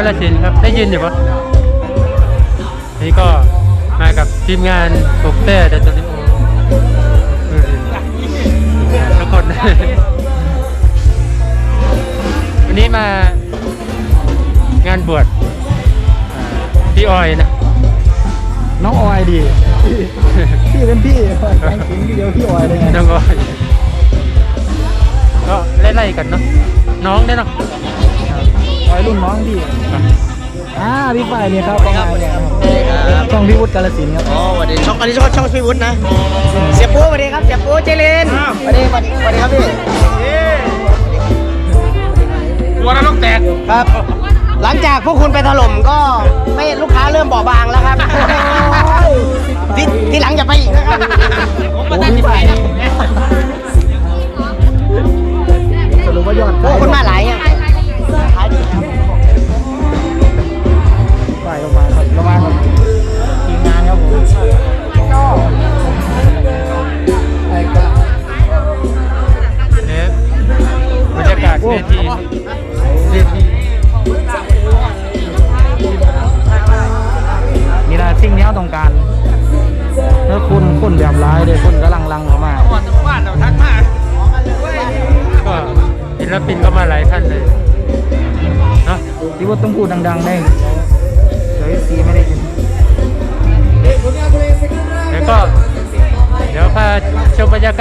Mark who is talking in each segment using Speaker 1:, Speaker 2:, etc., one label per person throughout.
Speaker 1: าฬสินครับ ได้ยินอยู่ปะนี่ก็มากับทีมงานปกเต้เดตลิโอทุกคน วันนี้มางานบวชพี่ออยนะ
Speaker 2: น้องออยดี พี่เป็นพี่แข่งขิงทีเดียวพี่ออยเลยไง
Speaker 1: น้องออยก็ไล่ๆกันเนาะน้องเนี่ยเนาะ
Speaker 2: ออยรุ่นน้องพี่อ่าพี่ฝ่ายเนี่ยครับประมาณเนี่ยครับ
Speaker 3: ครับ
Speaker 2: ช่องพี่วุฒิกาลสินธุ์ครับ
Speaker 3: อ๋อสวัสดีช่องอันนี้ช่องช่องพี่วุฒินะเสียปูสวัสดีครับเสียปูเจเลนสวัสดีสวัสดีสวัสดีครับพี่
Speaker 1: ตัวนั้นต้องแตก
Speaker 3: ครับ หลังจากพวกคุณไปถล่มก็ไม่ลูกค้าเริ่มเบาบางแล้วครับ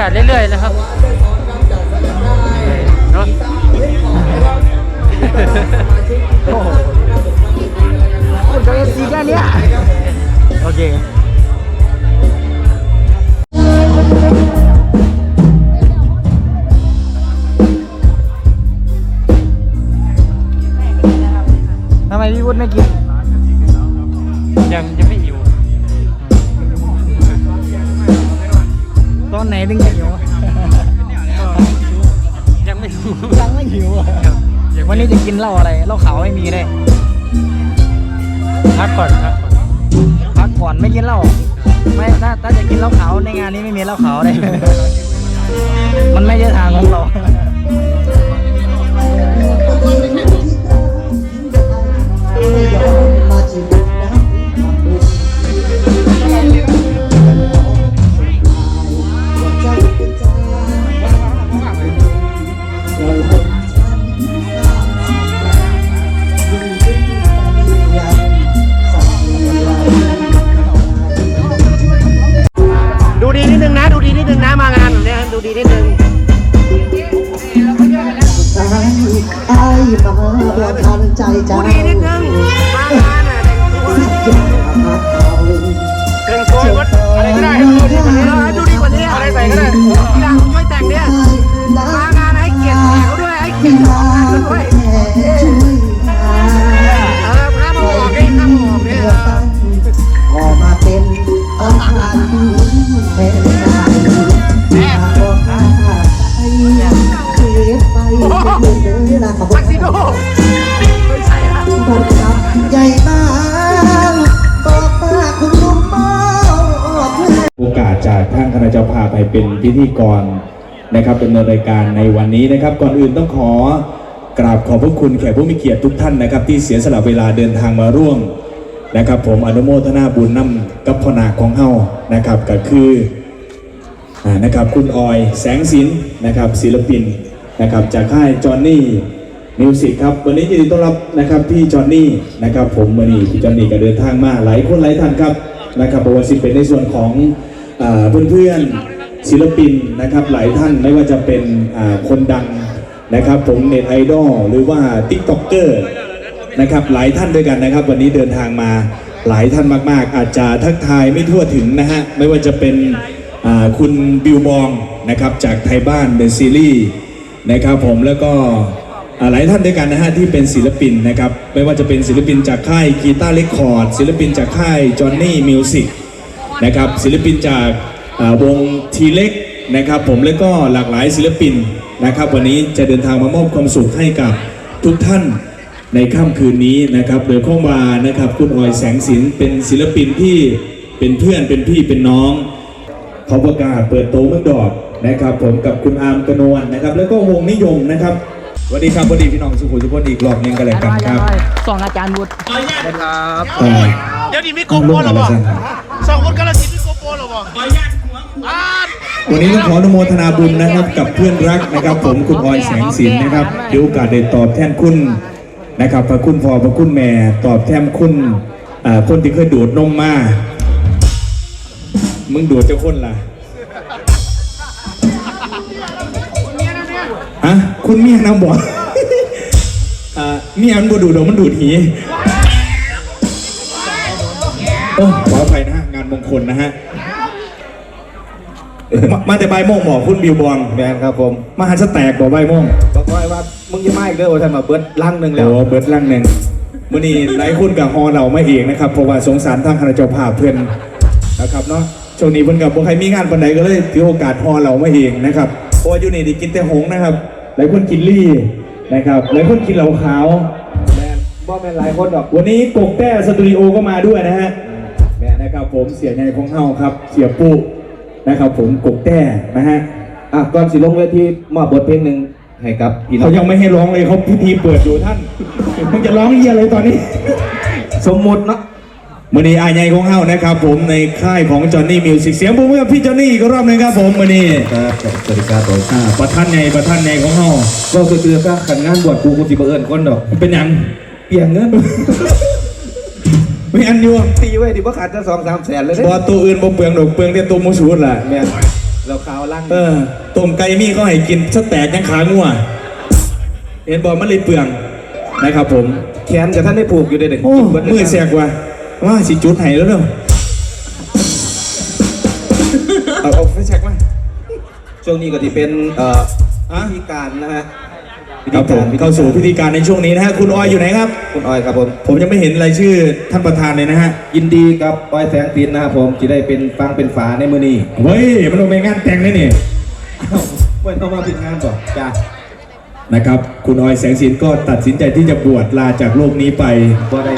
Speaker 3: า
Speaker 1: ศเรื่
Speaker 2: อยๆนะ
Speaker 1: ครับ
Speaker 2: ยั
Speaker 1: งไม่หิวยังไม่หิว
Speaker 2: อะ
Speaker 1: ยัง
Speaker 2: วันนี้จะกินเหล้าอะไรเหล้าขาวไม่มีได้
Speaker 1: พักก่อนครับ
Speaker 2: พักก่อนไม่กินเหล้าไม่ถ้าถ้าจะกินเหล้าขาวในงานนี้ไม่มีเหล้าขาวได้มันไม่ใช่ทางของเรา
Speaker 3: เป็
Speaker 4: น
Speaker 5: พิธีกรนะครับดำเนินรายการในวันนี้นะครับ ก่อนอื่นต้องขอกราบขอบพระคุณแขกผู้มีเกียรติทุกท่านนะครับ ที่เสียสละเวลาเดินทางมาร่วมนะครับ ผมอนุโมทนาบุญนำกับพนาของเฮานะครับก็คือนะครับคุณออยแสงสินนะครับศิลปินนะครับจากค่ายจอห์นนี่มิวสิกครับวันนี้ยินดีต้อนรับนะครับพี่จอห์นนี่นะครับผมวันนี้พี่จอห์นนี่ก็เดินทางมาหลายคนหลายท่านครับนะครับเพราะว่าสิเป็นในส่วนของอ่าเพื่อนๆ ศิลปินนะครับหลายท่านไม่ว่าจะเป็นคนดังนะครับ ผมเน็ตไอดอลหรือว่าติ๊กต็อกเกอร์นะครับหลายท่านด้วยกันนะครับ วันนี้เดินทางมาหลายท่านมาก ๆ อาจจะทักทายไม่ทั่วถึงนะฮะไม่ว่าจะเป็นคุณบิวบองนะครับจากไทยบ้านเดอะซีรีส์นะครับผมแล้วก็หลายท่านด้วยกันนะฮะที่เป็นศิลปินนะครับไม่ว่าจะเป็นศิลปินจากค่ายกีตาร์เรคคอร์ดศิลปินจากค่ายจอห์นนี่มิวสิกนะครับศิลปินจาก วงทีเล็กนะครับผมแล้วก็หลากหลายศิลปินนะครับ วันนี้จะเดินทางมามอบความสุขให้กับทุกท่านในค่ำคืนนี้นะครับโดยข้องวานะครับคุณออยแสงสินเป็นศิลปินที่เป็นเพื่อนเป็นพี่เป็นน้องเขาประกาศเปิดโต๊ะเมื่อดอกนะครับ ผมกับคุณอาร์มกนวลนะครับ แล้วก็วงนิยมนะครับสวัสดีครับสวัสดีพี่น้องสุขุมทุกคนอีกรอบหนึงกันเลยกันครับ
Speaker 3: สองอาจารย์วุฒิ
Speaker 5: เออ
Speaker 6: เดี๋ยวนี้มีโกโปรหรอบ่สองคนกำลังกินมีโกโปรหรอบ่อ่า
Speaker 5: วันนี้ต้องขออนุโมทนาบุญนะครับ กับเพื่อนรักนะครับ ผมคุณออยแสงสินนะครับเดี๋ยวโอกาสได้ตอบแทนคุณนะครับพระคุณพ่อพระคุณแม่ตอบแทนคุณอ่าคนที่เคยดูดนมมา มึงดูดเจ้าคนล่ะฮะคุณเมียนะบอกอ่เมียมันบ่ดูดดอกมันดูดหีโอ้ขออภัยนะฮะงานมงคลนะฮะ มามาแต่ใบายโมงบอกคุณบิวบอง
Speaker 7: แมนครับผม
Speaker 5: มาหาสแตกบอกใบายโมง
Speaker 7: บอกไว้ว่ามึงจะมาอีกเด้อว่าท่านมาเบิดลังหนึ่งแล้ว
Speaker 5: โอ้เบิร์ดลังหนึ่งมื่อนี้หลายคนกับฮอเราไม่เองนะครับเพราะว่าสงสารทางคณะเจ้าภาพเพื่อนนะครับเนาะช่วงนี้เพิ่นกับบ่ใครมีงานปันใดก็เลยถือโอกาสฮอเราไม่เองนะครับเพราะว่าอยู่นี่ได้กินแต่หงส์นะครับ หลายคนกินลี่นะครับหลายคนกินเหล้าขาว
Speaker 7: แมนบ่แมนหลายคนดอก
Speaker 5: วันนี้กกแต้สตูดิโอก็มาด้วยนะฮะแม่นะครับผมเสียใหญ่ของเฮาครับ เสียปุ๊ นะครับผมกกแต้นะฮะ
Speaker 7: อะก่อนสิลงเวทีมอบบทเพลงหนึ่งให้กับพี่น้อ
Speaker 5: เขา
Speaker 7: ง
Speaker 5: ยังไม่ให้ร้องเลยเขาพิธีเปิดอยู่ท่านมึงจะร้องเยี่ยอะไรตอนนี้
Speaker 7: สมมุติเนาะ
Speaker 5: มือนี้อายใหญ่ของเฮานะครับ ผมในค่ายของจอห์นนี่มิวสิกเสียงปรบมือกับพี่จอห์นนี่อีกรอบหนึงครับผมมือนี้
Speaker 7: ครับสวัสดีครับผม
Speaker 5: อ่าประท่านใหญ่ประท่านใหญ่ของเฮา
Speaker 7: ก็คือคือก็ขันงานบวชกูกูสิบ่เอิ้นคนดอก
Speaker 5: เป็นหยัง
Speaker 7: เปลี่ยนเงิน
Speaker 5: ไม่อันอยู่
Speaker 7: ตีไว้ดิบ่ขาดจะสองสามแสนเลย
Speaker 5: บอ
Speaker 7: เด้
Speaker 5: ตัวอื่นบ่เปลืองดอกเปลืองแต่ตัวหมูสูดล่ะ
Speaker 7: แมนเราข่าวลัง
Speaker 5: เออต้มไก่มีเขาให้กินสแตกยังขางัวเห็นบอกมันเลยเปลืองนะครับผม
Speaker 7: แขนกับท่านได้ผูกอยู่เด้เด็ก
Speaker 5: โอ้มือแสกว่ะว่าสิจุดไห้แล้วเนาะเอาเอาไฟแสกมา
Speaker 7: ช่วงนี้ก็ที่เป็นเอ่อ
Speaker 5: อะ
Speaker 7: พิธีการนะฮะพิ
Speaker 5: ครับผม
Speaker 7: พิธี
Speaker 5: เข้าสู่พิธีการในช่วงนี้นะฮะคุณออยอยู่ไหนครับ
Speaker 7: คุณออยครับผม
Speaker 5: ผมยังไม่เห็นรายชื่อท่านประธานเลยนะฮะ
Speaker 7: ยินดีกับออยแสงปินนะครับผมที่ได้เป็นฟังเป็นฝาในมือนี้
Speaker 5: เว้ยมันลงไปงานแต่งเลยนี่
Speaker 7: เมื่อเข้ามาผิดงานก่อนจ้า
Speaker 5: นะครับคุณออยแสงสินก็ตัดสินใจที่จะบวชลาจากโลกนี้ไป
Speaker 7: บ่ได้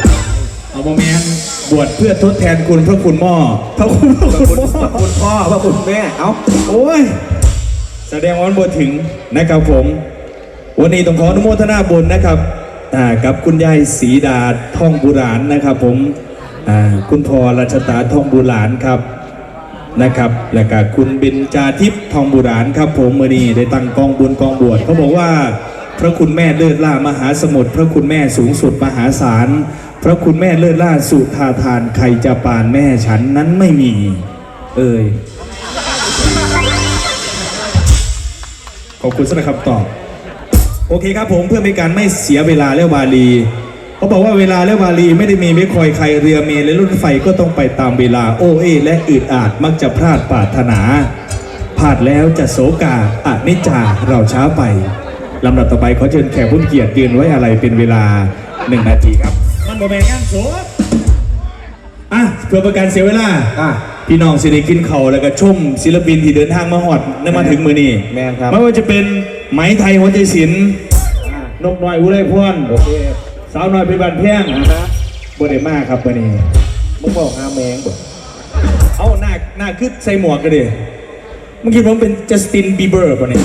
Speaker 5: เอาโมเมนต์บวชเพื่อทดแทนคุณพระคุณหม้อพระคุณพระ
Speaker 7: พระ
Speaker 5: คุณ
Speaker 7: คุณ
Speaker 5: หม้อ
Speaker 7: พระคุณพ่อพระคุณแม่เอ้า
Speaker 5: โอ้ยแสดงว่ามันบวชถึงนะครับผม วันนี้ต้องขออนุโมทนาบุญนะครับกับคุณยายศรีดาท่องบุราณนะครับ ผมคุณพ่อรัชตาท่องบุราณครับนะครับ และก็คุณเบญจาทิพย์ทองบุราณครับ ผมมื่อนี้ได้ตั้งกองบุญกองบวชเขาบอกว่า พระคุณแม่เลิศล่ามหาสมุทรพระคุณแม่สูงสุดมหาศาลพระคุณแม่เลิศล่าสุธาทานใครจะปานแม่ฉันนั้นไม่มี เอ่ยขอบคุณสำหรับคำตอบ โอเคครับผมเพื่อเป็นการไม่เสียเวลาและวาลีเขาบอกว่าเวลาและวาลีไม่ได้มีไม่คอยใครเรือเมล์และรถไฟก็ต้องไปตามเวลาโอเอและอืดอาดมักจะพลาดปรารถนาพลาดแล้วจะโศกาอานิจจาเราช้าไปลำดับต่อไปขอเชิญแขกผู้เกียรติยืนไว้อะไรเป็นเวลาหนึ่งนาทีครับมันโมเมนต์งานโศกอะเพื่อป็นการเสียเวลา
Speaker 7: อะ
Speaker 5: พี่น้องสิได้กินเขาวแล้วก็ชมศิลปินที่เดินทางมาหอดได้มาถึงมือนี้
Speaker 7: แม่นครับ
Speaker 5: ไม่ว่าจะเป็นไหมไทยหัวใจศิลป์นกน้อยอุไรพร
Speaker 7: โอเค
Speaker 5: สาวน้อยเพชรบานแพง
Speaker 7: นะ
Speaker 5: บ่ได้มากครับวันนี้
Speaker 7: มึงบอกหาแมงบ่
Speaker 5: เอาหน้าหน้าคือใส่หมวกกันดิเมื่อกี้ผมเป็นจัสตินบีเบอร์ป่ะเนี่ย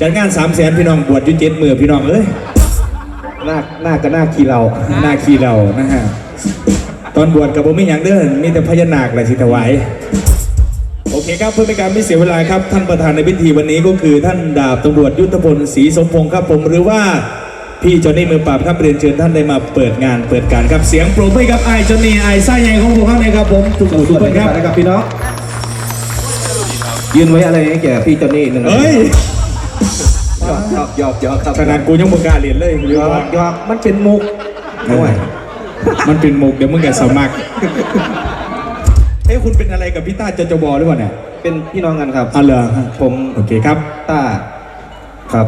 Speaker 5: จัดงานสามแสนพี่น้องบวชอยุ่เจ็ดมือพี่น้องเอ้ย
Speaker 7: หน้าหน้ากับหน้าขี้เรา
Speaker 5: หน้าขี้เรานะฮะ ตอนบวชกับผมไม่อย่างเด้อมีแต่พญานาคแหละสิถวาย โอเคครับเพื่อเป็นการไม่เสียเวลาครับ ท่านประธานในพิธีวันนี้ก็คือท่านดาบตำรวจยุทธพลศรีสมพงศ์ครับผมหรือว่าพี่จอห์นนี่มือปราบครับเรียนเชิญท่านได้มาเปิดงานเปิดการครับเสียงปรบมือให้ครับไอ้จอห์นนี่ไอ้ไส้ใหญ่ของผมข้างในครับผมทุก
Speaker 7: ส
Speaker 5: ผู้ทุก
Speaker 7: วัส
Speaker 5: ค
Speaker 7: ดี
Speaker 5: น
Speaker 7: ค
Speaker 5: ค
Speaker 7: รั
Speaker 5: รั
Speaker 7: บบนะครับพี่น้องยืนไว้อะไรให้แก่พี่จอนนี่หนึ่งนาที
Speaker 5: เฮ้ย
Speaker 7: หยอกหยอกหยอกหยอกครับ
Speaker 5: ขนาดกูยังบ่กล้าเรียนเลย
Speaker 7: หยอกหยอกมันเป็นมุกด้วย
Speaker 5: มันเป็นมุกเดี๋ยวมึงแกสมัครเอ้ยคุณเป็นอะไรกับพี่ต้าจจบหรือเปล่าเนี่ย
Speaker 7: เป็นพี่น้องกันครับ
Speaker 5: อ๋อเหรอ
Speaker 7: ผม
Speaker 5: โอเคครับ
Speaker 7: ต้าครับ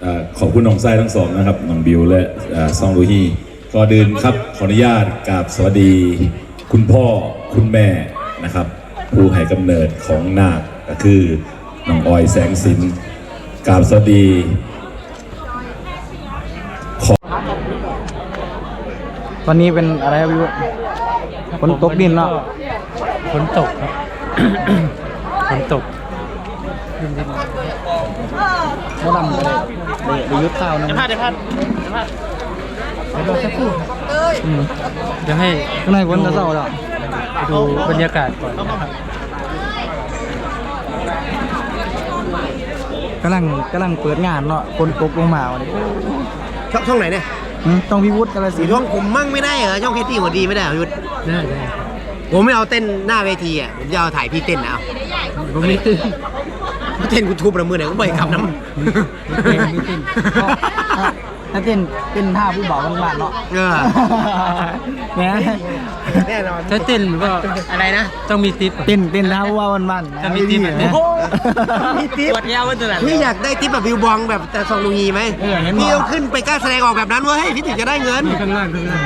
Speaker 8: เอ่อขอบคุณน้องไส้ทั้งสองนะครับน้องบิวและเอ่อซองลูฮีก่อนอื่นครับขออนุญาตกราบสวัสดี คุณพ่อคุณแม่นะครับผู้ให้กำเนิดของนาคก็คือน้องออยแสงสินกราบสวัสดี
Speaker 3: ตอนนี้เป็นอะไรครับพี่วุฒิฝนตกดินเนาะ
Speaker 1: ฝนตกครับ ฝนตกริมริม
Speaker 3: หมอลำก็เลยเดี๋ยวยุดข้าวหนึง
Speaker 6: เดี๋ยวพลาดเดี๋ยวพลาด
Speaker 1: เดี๋ยวรอสักครู่ครับ
Speaker 3: อืม
Speaker 1: เดี๋ยวให้
Speaker 3: ข้างในคนจะเศร้าแล้ว
Speaker 1: ไปดูบรรยากาศก่อนนะครับ
Speaker 3: กำลังกำลังเปิดงานเนาะคนตกลงมาวันนี้
Speaker 9: ช่องช่องไหนเนี่ย
Speaker 3: อืม ต้องพิวุฒิกาลสินธุ์
Speaker 9: ช่องผมมั่งไม่ได้เหรอช่องเคตี้หัวดีไม่ได้เหรอยุทธ
Speaker 1: ได้ได้
Speaker 9: ผมไม่เอาเต้นหน้าเวทีอะผมจะเอาถ่ายพี่เต้นนะเอา
Speaker 1: ผมมีตื้น
Speaker 9: เต้นกูทุบระมือไหนก็ไปขับน้
Speaker 1: เพลงมีตื้น
Speaker 3: ก็อะ ถ้าเต้นเต้นท่าผู้บ่าวบ้านๆเนาะำ
Speaker 9: เออ
Speaker 3: เนี่ย
Speaker 9: แน่นอน
Speaker 1: ถ้าเต้นก็
Speaker 9: อะไรนะ
Speaker 1: ต้องมีทิป
Speaker 3: เต้นเต้นท่าผู้บ่าวบ้านๆ
Speaker 1: ถ้ามีติ๊บแบบนี้
Speaker 9: มีติ๊บปวดยาววันตัวนั้นพี่อยากได้ติ๊บแบบวิวบองแบบแต่ซองลุงยีไหม
Speaker 3: เออเห็น
Speaker 9: พี่
Speaker 3: บ่
Speaker 9: ต้องขึ้นไปกล้าแสดงออกแบบนั้นเว้ยพี่ถึงจะได้เงิน
Speaker 1: ข้างล่างข้างล่าง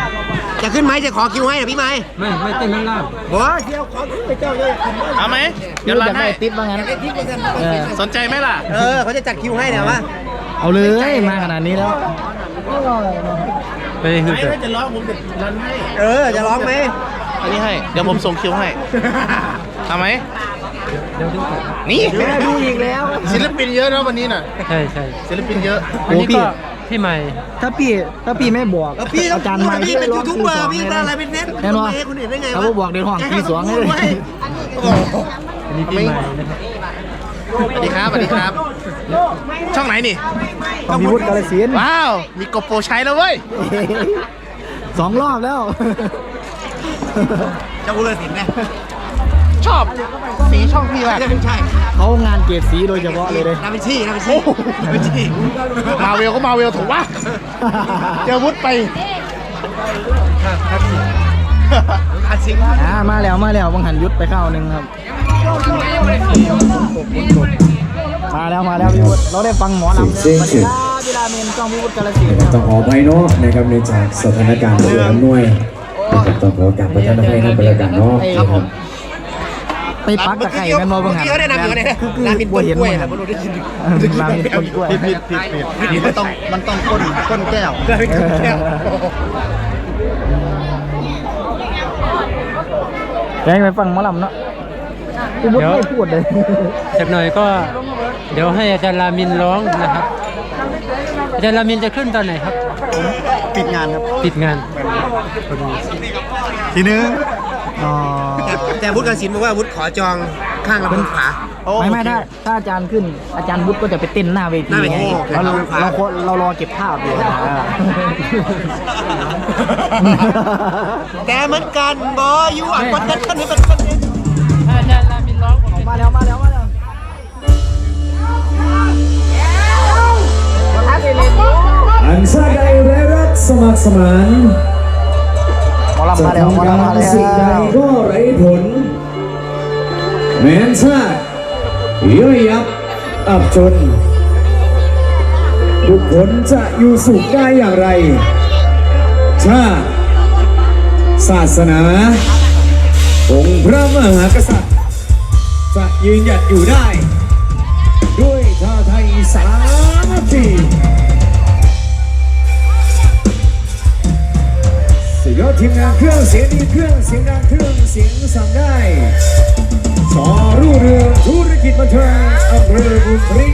Speaker 9: จะขึ้นไหมจะขอคิวให้นะพี่ไหม
Speaker 1: ไม่ไม่เต้นข้างล่าง
Speaker 9: บอกว่าเที่ยวขอขึ้นไปเจ้าเลย
Speaker 6: เอาไหม
Speaker 3: เดี๋
Speaker 6: เดี๋
Speaker 3: ย
Speaker 6: ยวว
Speaker 3: รั
Speaker 6: รั
Speaker 3: น
Speaker 6: น
Speaker 3: ให้
Speaker 6: ให้
Speaker 3: ติ๊บว่างั้นเออ
Speaker 6: สนใจไหมล่ะ
Speaker 9: เออเขาจะจัดคิวให้เดี๋ยวว่า
Speaker 3: เอาเลยมาขนาดนี้แล้ว
Speaker 1: ไปคือแบบ
Speaker 6: จะร้องผมจะรันให้
Speaker 9: เออ จะร้องไหม
Speaker 6: อันนี้ให้ เดี๋ยวผมส่งคิวให้เอาไหม
Speaker 1: เดี๋ยวดูก่อน
Speaker 6: นี่
Speaker 3: แม่ดูอีกแล้ว
Speaker 6: ศิลปินเยอะนะวันนี้น่ะ
Speaker 1: ใช่ใช่
Speaker 6: ศิลปินเยอะ
Speaker 1: อันนี้
Speaker 3: โอ้พี่
Speaker 1: ก็พี่ใหม่
Speaker 3: ถ้าพี่ถ้าพี่ไม่บอก
Speaker 9: แล้วพี่ต้อง
Speaker 3: อาจารย์
Speaker 9: พูด
Speaker 3: มา
Speaker 9: ว่าพี่เป็นยูทูบเบอร์พี่เป็นอะไรเป็นเน็ต
Speaker 3: แน่นอน
Speaker 9: ให้คนอื่นได้ไงวะ
Speaker 3: เขาบอกเดี๋ยวห้องพี่สวงให้เลย
Speaker 1: อันนี้พี่ใหม่นะครับ
Speaker 6: สวัสดีครับสวัสดีครับ ช่องไหนนี่
Speaker 3: ต้องพิวุฒิกาลสินธุ์
Speaker 6: ว้าว มีโกโปรใช้แล้วเว้ย
Speaker 3: สองรอบแล้ว
Speaker 9: เจ้าบุญสินไง
Speaker 6: ชอบสีช่องพี่ว่ะ
Speaker 9: ไม่ใช่
Speaker 3: เขางานเกรดสีโดยเฉพาะเลยเลย
Speaker 9: นาเป็นชี่นาเป็นชี่นาเป็นชี่
Speaker 6: มาเวลก็มาเวลถูกวะเจอวุฒไป
Speaker 9: อาซิง
Speaker 3: อ่ามาแล้วมาแล้วบังหันยุดไปข้าวหนึ่งครับ มาแล้วมาแล้วพี่วุฒิเราได้ฟังหมอลำ
Speaker 8: เสียง
Speaker 3: สวัส
Speaker 8: เสี
Speaker 3: ดี
Speaker 8: ยง
Speaker 3: ครับพี่ราเมนกล้องพี่วุฒิกาลสินธุ์ครับ
Speaker 8: ต้องขออภัยเนาะนะครับในจากสถานการณ์เรืออำนวยนะครับต้องขอกราบประทานอภัยในบรรยากาศเนาะนะครับ
Speaker 3: ไปปักตะไคร่แม่นบ่บังหัน
Speaker 9: เมื่อกี้เขาได้นำอยู่กันเลยนะ
Speaker 3: คือคือ
Speaker 9: นามิน
Speaker 3: บั
Speaker 9: ต้
Speaker 3: วนเห็น
Speaker 9: กล้วย
Speaker 3: บังหั
Speaker 9: นะ
Speaker 3: น
Speaker 9: ไม่รู้ได้ยิน
Speaker 3: ราเมนต้นกล้วย
Speaker 6: ผิดผิดผิดผิดมันต้องมันต้องก้นก้นแก้ว
Speaker 9: นามินต้นแก้ว
Speaker 3: แกงไปฟังหมอลำเนาะ พี่วุฒิไม่พูดเลย
Speaker 1: สักหน่อยก็เดี๋ยวให้อาจารย์รามินร้องนะครับ อาจารย์รามินจะขึ้นตอนไหนครับ
Speaker 3: ปิดงานครับ
Speaker 1: ปิดงาน
Speaker 3: ทีนึงอ๋อ
Speaker 9: แต่แต่วุฒิกสินบอกว่าวุฒิขอจองข้างลำโพงขวา
Speaker 3: ไม่ไม่ถ้าถ้าอาจารย์ขึ้นอาจารย์วุฒิก็จะไปเต้นหน้าเวที
Speaker 9: หน้าเวที
Speaker 3: เราเราเราเรารอเก็บภาพอยู่อ่า
Speaker 9: แต่เหมือนกันบอยูอะคนนั้นคนนี้เป็นคนนี้
Speaker 1: อาจารย์รา มินร้องผม
Speaker 3: มาแล้วมาแล้วมาแล้ว
Speaker 8: อันซาใดและรักสมัครสมาน
Speaker 3: หมอลำ
Speaker 8: จะ
Speaker 3: มาแล้วหมอ
Speaker 8: ทำ
Speaker 3: ลำมา
Speaker 8: การ
Speaker 3: แล้ว
Speaker 8: สิ่งใดก็ไร้ผล แม้นชาติย่อยยับอับจนบุคคลจะอยู่สุขได้อย่างไร ชาติศาสนาองค์พระมหากษัตริย์ จะยืนหยัดอยู่ได้ ด้วยชาไทยสามัคคีสุดยอดทีมงานเครื่องเสียงดีเครื่องเสียงดังเครื่องเสียงสั่งได้สอรุ่งเรืองธุรกิจบันเทิงอำเภอบุรี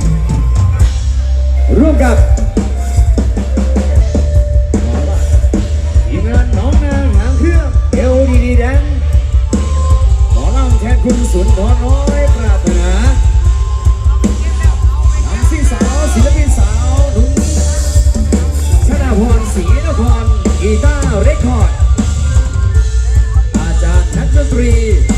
Speaker 8: ร่วมกับทีมงานน้องนางหางเครื่องเอลดีดีแดงหมอลำแทนคุณสุนทรน้อย ค